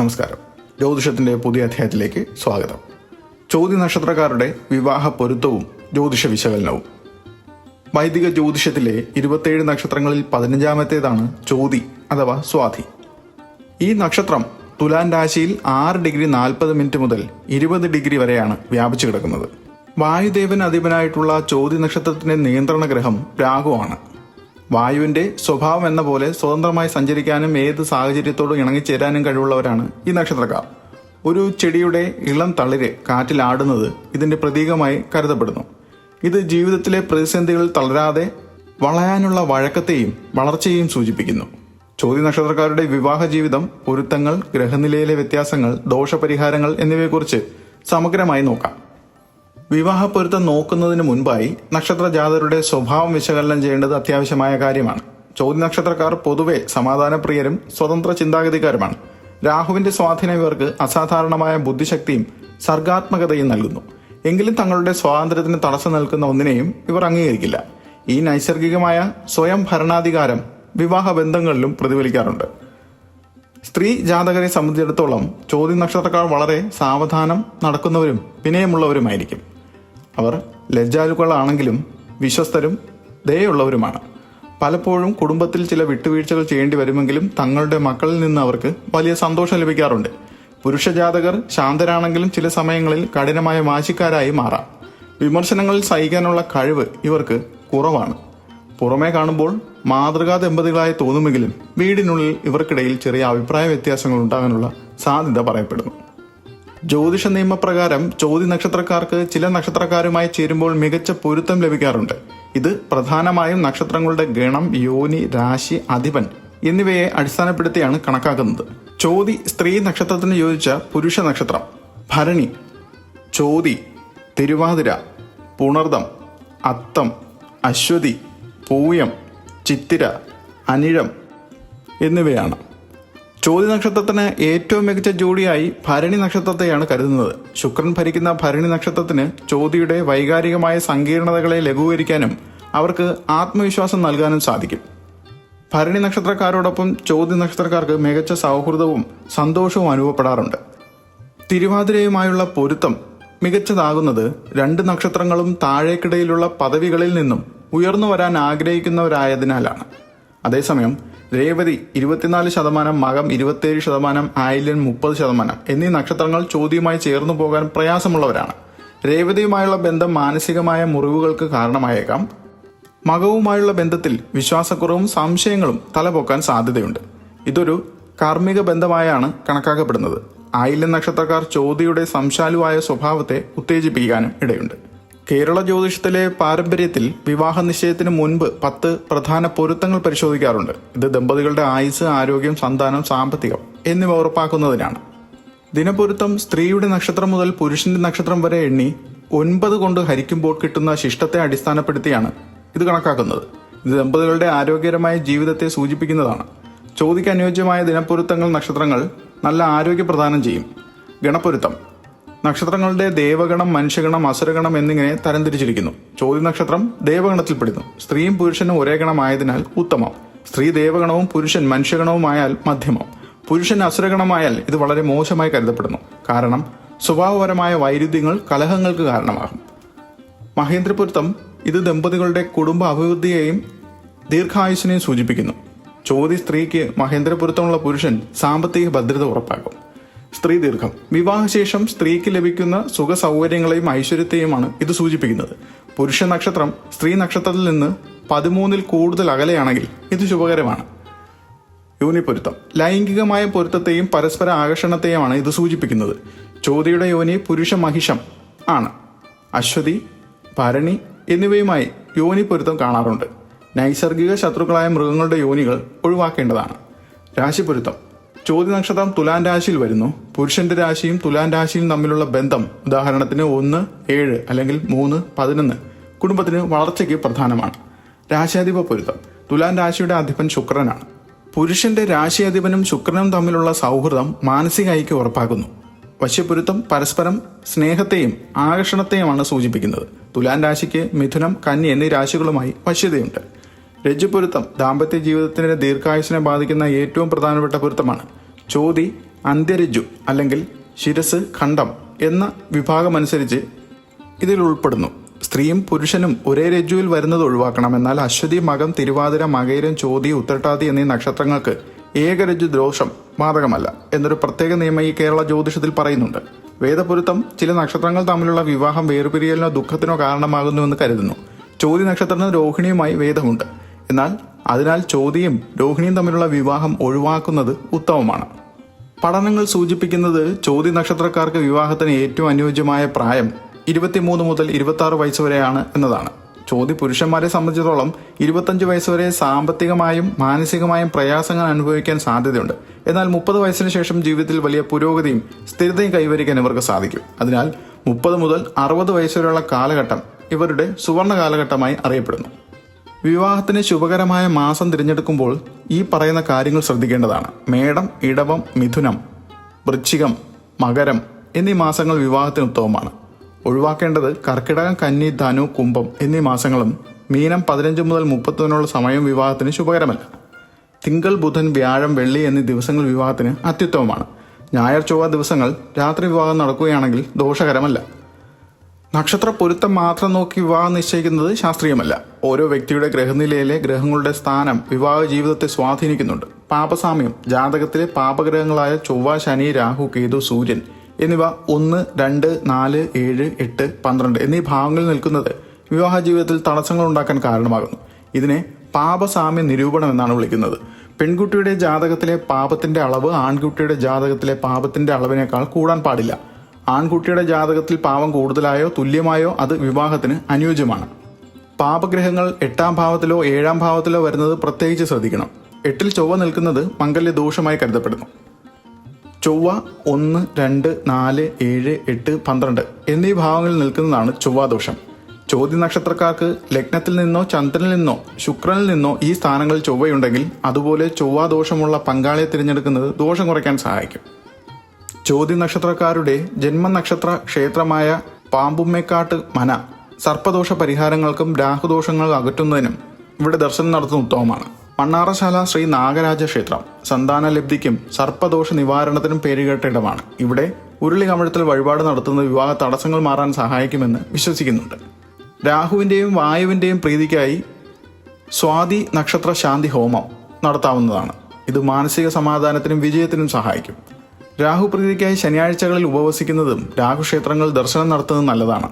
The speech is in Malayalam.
നമസ്കാരം. ജ്യോതിഷത്തിന്റെ പുതിയ അധ്യായത്തിലേക്ക് സ്വാഗതം. ചോദ്യ നക്ഷത്രക്കാരുടെ വിവാഹ പൊരുത്തവും ജ്യോതിഷ വിശകലനവും. വൈദിക ജ്യോതിഷത്തിലെ ഇരുപത്തേഴ് നക്ഷത്രങ്ങളിൽ പതിനഞ്ചാമത്തേതാണ് ചോതി അഥവാ സ്വാധി ഈ നക്ഷത്രം തുലാൻ രാശിയിൽ ആറ് ഡിഗ്രി നാൽപ്പത് മിനിറ്റ് മുതൽ ഇരുപത് ഡിഗ്രി വരെയാണ് വ്യാപിച്ചു കിടക്കുന്നത്. വായുദേവൻ അധിപനായിട്ടുള്ള ചോതി നക്ഷത്രത്തിന്റെ നിയന്ത്രണ ഗ്രഹം രാഹുവാണ്. വായുവിന്റെ സ്വഭാവം എന്ന പോലെ സ്വതന്ത്രമായി സഞ്ചരിക്കാനും ഏത് സാഹചര്യത്തോടും ഇണങ്ങിച്ചേരാനും കഴിവുള്ളവരാണ് ഈ നക്ഷത്രക്കാർ. ഒരു ചെടിയുടെ ഇളം തളിര് കാറ്റിലാടുന്നത് ഇതിന്റെ പ്രതീകമായി കരുതപ്പെടുന്നു. ഇത് ജീവിതത്തിലെ പ്രതിസന്ധികൾ തളരാതെ വളയാനുള്ള വഴക്കത്തെയും വളർച്ചയെയും സൂചിപ്പിക്കുന്നു. ചോദ്യ നക്ഷത്രക്കാരുടെ വിവാഹ ജീവിതം പൊരുത്തങ്ങൾ ഗ്രഹനിലയിലെ വ്യത്യാസങ്ങൾ ദോഷപരിഹാരങ്ങൾ എന്നിവയെക്കുറിച്ച് സമഗ്രമായി നോക്കാം. വിവാഹ പൊരുത്തം നോക്കുന്നതിന് മുൻപായി നക്ഷത്ര ജാതരുടെ സ്വഭാവം വിശകലനം ചെയ്യേണ്ടത് അത്യാവശ്യമായ കാര്യമാണ്. ചോദ്യ നക്ഷത്രക്കാർ പൊതുവെ സമാധാനപ്രിയരും സ്വതന്ത്ര ചിന്താഗതിക്കാരുമാണ്. രാഹുവിന്റെ സ്വാധീനം ഇവർക്ക് അസാധാരണമായ ബുദ്ധിശക്തിയും സർഗാത്മകതയും നൽകുന്നു. എങ്കിലും തങ്ങളുടെ സ്വാതന്ത്ര്യത്തിന് തടസ്സം നിൽക്കുന്ന ഒന്നിനെയും ഇവർ അംഗീകരിക്കില്ല. ഈ നൈസർഗികമായ സ്വയം ഭരണാധികാരം വിവാഹ ബന്ധങ്ങളിലും പ്രതിഫലിക്കാറുണ്ട്. സ്ത്രീ ജാതകരെ സംബന്ധിച്ചിടത്തോളം ചോദ്യ നക്ഷത്രക്കാർ വളരെ സാവധാനം നടക്കുന്നവരും വിനയമുള്ളവരുമായിരിക്കും. അവർ ലജ്ജാലുക്കളാണെങ്കിലും വിശ്വസ്തരും ദയുള്ളവരുമാണ് പലപ്പോഴും കുടുംബത്തിൽ ചില വിട്ടുവീഴ്ചകൾ ചെയ്യേണ്ടി വരുമെങ്കിലും തങ്ങളുടെ മക്കളിൽ നിന്ന് അവർക്ക് വലിയ സന്തോഷം ലഭിക്കാറുണ്ട്. പുരുഷജാതകർ ശാന്തരാണെങ്കിലും ചില സമയങ്ങളിൽ കഠിനമായ വാശിക്കാരായി മാറാം. വിമർശനങ്ങളിൽ സഹിക്കാനുള്ള കഴിവ് ഇവർക്ക് കുറവാണ്. പുറമേ കാണുമ്പോൾ മാതൃകാ ദമ്പതികളായി തോന്നുമെങ്കിലും വീടിനുള്ളിൽ ഇവർക്കിടയിൽ ചെറിയ അഭിപ്രായ വ്യത്യാസങ്ങൾ ഉണ്ടാകാനുള്ള സാധ്യത പറയപ്പെടുന്നു. ജ്യോതിഷ നിയമപ്രകാരം ചോതി നക്ഷത്രക്കാർക്ക് ചില നക്ഷത്രക്കാരുമായി ചേരുമ്പോൾ മികച്ച പൊരുത്തം ലഭിക്കാറുണ്ട്. ഇത് പ്രധാനമായും നക്ഷത്രങ്ങളുടെ ഗണം യോനി രാശി അധിപൻ എന്നിവയെ അടിസ്ഥാനപ്പെടുത്തിയാണ് കണക്കാക്കുന്നത്. ചോതി സ്ത്രീ നക്ഷത്രത്തിന് യോജിച്ച പുരുഷ നക്ഷത്രം. ഭരണി ചോതി തിരുവാതിര പുണർദം അത്തം അശ്വതി പൂയം ചിത്തിര അനിഴം എന്നിവയാണ്. ചോതി നക്ഷത്രത്തിന് ഏറ്റവും മികച്ച ജോഡിയായി ഭരണി നക്ഷത്രത്തെയാണ് കരുതുന്നത്. ശുക്രൻ ഭരിക്കുന്ന ഭരണി നക്ഷത്രത്തിന് ചോതിയുടെ വൈകാരികമായ സങ്കീർണതകളെ ലഘൂകരിക്കാനും അവർക്ക് ആത്മവിശ്വാസം നൽകാനും സാധിക്കും. ഭരണി നക്ഷത്രക്കാരോടൊപ്പം ചോദ്യ നക്ഷത്രക്കാർക്ക് മികച്ച സൗഹൃദവും സന്തോഷവും അനുഭവപ്പെടാറുണ്ട്. തിരുവാതിരയുമായുള്ള പൊരുത്തം മികച്ചതാകുന്നത് രണ്ട് നക്ഷത്രങ്ങളും താഴേക്കിടയിലുള്ള പദവികളിൽ നിന്നും ഉയർന്നു വരാൻ ആഗ്രഹിക്കുന്നവരായതിനാലാണ്. അതേസമയം രേവതി ഇരുപത്തിനാല് ശതമാനം മകം ഇരുപത്തിയേഴ് ശതമാനം ആയില്യൻ മുപ്പത് ശതമാനം എന്നീ നക്ഷത്രങ്ങൾ ചോദ്യവുമായി ചേർന്നു പോകാൻ പ്രയാസമുള്ളവരാണ്. രേവതിയുമായുള്ള ബന്ധം മാനസികമായ മുറിവുകൾക്ക് കാരണമായേക്കാം. മകവുമായുള്ള ബന്ധത്തിൽ വിശ്വാസക്കുറവും സംശയങ്ങളും തലപൊക്കാൻ സാധ്യതയുണ്ട്. ഇതൊരു കാർമ്മിക ബന്ധമായാണ് കണക്കാക്കപ്പെടുന്നത്. ആയില്യം നക്ഷത്രക്കാർ ചോദ്യയുടെ സംശാലുവായ സ്വഭാവത്തെ ഉത്തേജിപ്പിക്കാനും ഇടയുണ്ട്. കേരള ജ്യോതിഷത്തിലെ പാരമ്പര്യത്തിൽ വിവാഹ നിശ്ചയത്തിന് മുൻപ് പത്ത് പ്രധാന പൊരുത്തങ്ങൾ പരിശോധിക്കാറുണ്ട്. ഇത് ദമ്പതികളുടെ ആയുസ് ആരോഗ്യം സന്താനം സാമ്പത്തികം എന്നിവ ഉറപ്പാക്കുന്നതിനാണ്. ദിനപൊരുത്തം സ്ത്രീയുടെ നക്ഷത്രം മുതൽ പുരുഷന്റെ നക്ഷത്രം വരെ എണ്ണി ഒൻപത് കൊണ്ട് ഹരിക്കുമ്പോൾ കിട്ടുന്ന ശിഷ്ടത്തെ അടിസ്ഥാനപ്പെടുത്തിയാണ് ഇത് കണക്കാക്കുന്നത്. ഇത് ദമ്പതികളുടെ ആരോഗ്യകരമായ ജീവിതത്തെ സൂചിപ്പിക്കുന്നതാണ്. ചോദിക്കനുയോജ്യമായ ദിനപ്പൊരുത്തങ്ങൾ നക്ഷത്രങ്ങൾ നല്ല ആരോഗ്യ പ്രദാനം ചെയ്യും. ഗണപ്പൊരുത്തം നക്ഷത്രങ്ങളുടെ ദേവഗണം മനുഷ്യഗണം അസുരഗണം എന്നിങ്ങനെ തരംതിരിച്ചിരിക്കുന്നു. ചോദ്യ നക്ഷത്രം ദേവഗണത്തിൽപ്പെടുന്നു സ്ത്രീയും പുരുഷനും ഒരേ ഗണമായതിനാൽ ഉത്തമം. സ്ത്രീ ദേവഗണവും പുരുഷൻ മനുഷ്യഗണവുമായാൽ മധ്യമം. പുരുഷൻ അസുരഗണമായാൽ ഇത് വളരെ മോശമായി കരുതപ്പെടുന്നു. കാരണം സ്വഭാവപരമായ വൈരുദ്ധ്യങ്ങൾ കലഹങ്ങൾക്ക് കാരണമാകും. മഹേന്ദ്രപുരത്തം ഇത് ദമ്പതികളുടെ കുടുംബ അഭിവൃദ്ധിയെയും ദീർഘായുസിനെയും സൂചിപ്പിക്കുന്നു. ചോദ്യ സ്ത്രീക്ക് മഹേന്ദ്രപുരത്തമുള്ള പുരുഷൻ സാമ്പത്തിക ഭദ്രത ഉറപ്പാക്കും. സ്ത്രീ ദീർഘം വിവാഹശേഷം സ്ത്രീക്ക് ലഭിക്കുന്ന സുഖ സൗകര്യങ്ങളെയും ഐശ്വര്യത്തെയുമാണ് ഇത് സൂചിപ്പിക്കുന്നത്. പുരുഷ നക്ഷത്രം സ്ത്രീ നക്ഷത്രത്തിൽ നിന്ന് പതിമൂന്നിൽ കൂടുതൽ അകലെയാണെങ്കിൽ ഇത് ശുഭകരമാണ്. യോനി പൊരുത്തം ലൈംഗികമായ പൊരുത്തത്തെയും പരസ്പര ആകർഷണത്തെയുമാണ് ഇത് സൂചിപ്പിക്കുന്നത്. ചോദ്യയുടെ യോനി പുരുഷ മഹിഷം ആണ്. അശ്വതി ഭരണി എന്നിവയുമായി യോനി പൊരുത്തം കാണാറുണ്ട്. നൈസർഗിക ശത്രുക്കളായ മൃഗങ്ങളുടെ യോനികൾ ഒഴിവാക്കേണ്ടതാണ്. രാശിപ്പൊരുത്തം ചോദ്യ നക്ഷത്രം തുലാൻ രാശിയിൽ വരുന്നു. പുരുഷന്റെ രാശിയും തുലാൻ രാശിയും തമ്മിലുള്ള ബന്ധം ഉദാഹരണത്തിന് ഒന്ന് ഏഴ് അല്ലെങ്കിൽ മൂന്ന് പതിനൊന്ന് കുടുംബത്തിന് വളർച്ചയ്ക്ക് പ്രധാനമാണ്. രാശാധിപ പൊരുത്തം. തുലാൻ രാശിയുടെ അധിപൻ ശുക്രനാണ്. പുരുഷന്റെ രാശിയധിപനും ശുക്രനും തമ്മിലുള്ള സൗഹൃദം മാനസിക ഐക്യം ഉറപ്പാക്കുന്നു. വശ്യപുരുത്തം പരസ്പരം സ്നേഹത്തെയും ആകർഷണത്തെയുമാണ് സൂചിപ്പിക്കുന്നത്. തുലാൻ രാശിക്ക് മിഥുനം കന്നി എന്നീ രാശികളുമായി വശ്യതയുണ്ട്. രജ്ജുപൊരുത്തം ദാമ്പത്യ ജീവിതത്തിന്റെ ദീർഘായുസിനെ ബാധിക്കുന്ന ഏറ്റവും പ്രധാനപ്പെട്ട പൊരുത്തമാണ്. ചോതി അന്ത്യരജ്ജു അല്ലെങ്കിൽ ശിരസ് ഖണ്ഡം എന്ന വിഭാഗമനുസരിച്ച് ഇതിൽ ഉൾപ്പെടുന്നു. സ്ത്രീയും പുരുഷനും ഒരേ രജ്ജുവിൽ വരുന്നത് ഒഴിവാക്കണം. എന്നാൽ അശ്വതി മകം തിരുവാതിര മകയിരം ചോതി ഉത്രട്ടാതി എന്നീ നക്ഷത്രങ്ങൾക്ക് ഏകരജ്ജു ദോഷം ബാധകമല്ല എന്നൊരു പ്രത്യേക നിയമം ഈ കേരള ജ്യോതിഷത്തിൽ പറയുന്നുണ്ട്. വേദപുരുത്തം ചില നക്ഷത്രങ്ങൾ തമ്മിലുള്ള വിവാഹം വേർപിരിയലിനോ ദുഃഖത്തിനോ കാരണമാകുന്നുവെന്ന് കരുതുന്നു. ചോതി നക്ഷത്രത്തിന് രോഹിണിയുമായി വേദമുണ്ട്. എന്നാൽ അതിനാൽ ചോതിയും രോഹിണിയും തമ്മിലുള്ള വിവാഹം ഒഴിവാക്കുന്നത് ഉത്തമമാണ്. പഠനങ്ങൾ സൂചിപ്പിക്കുന്നത് ചോദ്യ നക്ഷത്രക്കാർക്ക് വിവാഹത്തിന് ഏറ്റവും അനുയോജ്യമായ പ്രായം ഇരുപത്തിമൂന്ന് മുതൽ ഇരുപത്തി വയസ്സ് വരെയാണ് എന്നതാണ്. ചോദ്യ പുരുഷന്മാരെ സംബന്ധിച്ചിടത്തോളം ഇരുപത്തഞ്ച് വയസ്സ് വരെ സാമ്പത്തികമായും മാനസികമായും പ്രയാസങ്ങൾ അനുഭവിക്കാൻ സാധ്യതയുണ്ട്. എന്നാൽ മുപ്പത് വയസ്സിന് ശേഷം ജീവിതത്തിൽ വലിയ പുരോഗതിയും സ്ഥിരതയും കൈവരിക്കാൻ ഇവർക്ക് സാധിക്കും. അതിനാൽ മുപ്പത് മുതൽ അറുപത് വയസ്സ് വരെയുള്ള കാലഘട്ടം ഇവരുടെ സുവർണ കാലഘട്ടമായി അറിയപ്പെടുന്നു. വിവാഹത്തിന് ശുഭകരമായ മാസം തിരഞ്ഞെടുക്കുമ്പോൾ ഈ പറയുന്ന കാര്യങ്ങൾ ശ്രദ്ധിക്കേണ്ടതാണ്. മേടം ഇടവം മിഥുനം വൃശ്ചികം മകരം എന്നീ മാസങ്ങൾ വിവാഹത്തിന് ഉത്തമമാണ്. ഒഴിവാക്കേണ്ടത് കർക്കിടകം കന്നി ധനു കുംഭം എന്നീ മാസങ്ങളും മീനം പതിനഞ്ച് മുതൽ മുപ്പത്തൊന്നിനുള്ള സമയം വിവാഹത്തിന് ശുഭകരമല്ല. തിങ്കൾ ബുധൻ വ്യാഴം വെള്ളി എന്നീ ദിവസങ്ങൾ വിവാഹത്തിന് അത്യുത്തമമാണ്. ഞായർ ചൊവ്വ ദിവസങ്ങൾ രാത്രി വിവാഹം നടക്കുകയാണെങ്കിൽ ദോഷകരമല്ല. നക്ഷത്ര പൊരുത്തം മാത്രം നോക്കി വിവാഹം നിശ്ചയിക്കുന്നത് ശാസ്ത്രീയമല്ല. ഓരോ വ്യക്തിയുടെ ഗ്രഹനിലയിലെ ഗ്രഹങ്ങളുടെ സ്ഥാനം വിവാഹ ജീവിതത്തെ സ്വാധീനിക്കുന്നുണ്ട്. പാപസാമ്യം ജാതകത്തിലെ പാപഗ്രഹങ്ങളായ ചൊവ്വ ശനി രാഹു കേതു സൂര്യൻ എന്നിവ ഒന്ന് രണ്ട് നാല് ഏഴ് എട്ട് പന്ത്രണ്ട് എന്നീ ഭാവങ്ങളിൽ നിൽക്കുന്നത് വിവാഹ ജീവിതത്തിൽ തടസ്സങ്ങൾ ഉണ്ടാക്കാൻ കാരണമാകുന്നു. ഇതിനെ പാപസാമ്യ നിരൂപണം എന്നാണ് വിളിക്കുന്നത്. പെൺകുട്ടിയുടെ ജാതകത്തിലെ പാപത്തിന്റെ അളവ് ആൺകുട്ടിയുടെ ജാതകത്തിലെ പാപത്തിന്റെ അളവിനേക്കാൾ കൂടാൻ പാടില്ല. ആൺകുട്ടിയുടെ ജാതകത്തിൽ പാവം കൂടുതലായോ തുല്യമായോ അത് വിവാഹത്തിന് അനുയോജ്യമാണ്. പാപഗ്രഹങ്ങൾ എട്ടാം ഭാവത്തിലോ ഏഴാം ഭാവത്തിലോ വരുന്നത് പ്രത്യേകിച്ച് ശ്രദ്ധിക്കണം. എട്ടിൽ ചൊവ്വ നിൽക്കുന്നത് മംഗല്യ ദോഷമായി കരുതപ്പെടുന്നു. ചൊവ്വ ഒന്ന് രണ്ട് നാല് ഏഴ് എട്ട് പന്ത്രണ്ട് എന്നീ ഭാവങ്ങളിൽ നിൽക്കുന്നതാണ് ചൊവ്വാദോഷം. ചോദ്യ നക്ഷത്രക്കാർക്ക് ലഗ്നത്തിൽ നിന്നോ ചന്ദ്രനിൽ നിന്നോ ശുക്രനിൽ നിന്നോ ഈ സ്ഥാനങ്ങളിൽ ചൊവ്വയുണ്ടെങ്കിൽ അതുപോലെ ചൊവ്വാദോഷമുള്ള പങ്കാളിയെ തിരഞ്ഞെടുക്കുന്നത് ദോഷം കുറയ്ക്കാൻ സഹായിക്കും. ചോദ്യ നക്ഷത്രക്കാരുടെ ജന്മനക്ഷത്ര ക്ഷേത്രമായ പാമ്പുമ്മേക്കാട്ട് മന സർപ്പദോഷ പരിഹാരങ്ങൾക്കും രാഹുദോഷങ്ങൾ അകറ്റുന്നതിനും ഇവിടെ ദർശനം നടത്തുന്ന ഉത്തമമാണ്. മണ്ണാറശാല ശ്രീ നാഗരാജ ക്ഷേത്രം സന്താന ലബ്ധിക്കും സർപ്പദോഷ നിവാരണത്തിനും പേരുകേട്ട ഇടമാണ്. ഇവിടെ ഉരുളി കമഴത്തിൽ വഴിപാട് നടത്തുന്ന വിവാഹ തടസ്സങ്ങൾ മാറാൻ സഹായിക്കുമെന്ന് വിശ്വസിക്കുന്നുണ്ട്. രാഹുവിന്റെയും വായുവിന്റെയും പ്രീതിക്കായി സ്വാതി നക്ഷത്ര ശാന്തി ഹോമം നടത്താവുന്നതാണ്. ഇത് മാനസിക സമാധാനത്തിനും വിജയത്തിനും സഹായിക്കും. രാഹു പ്രീതിക്കായി ശനിയാഴ്ചകളിൽ ഉപവസിക്കുന്നതും രാഹുക്ഷേത്രങ്ങൾ ദർശനം നടത്തുന്നതും നല്ലതാണ്.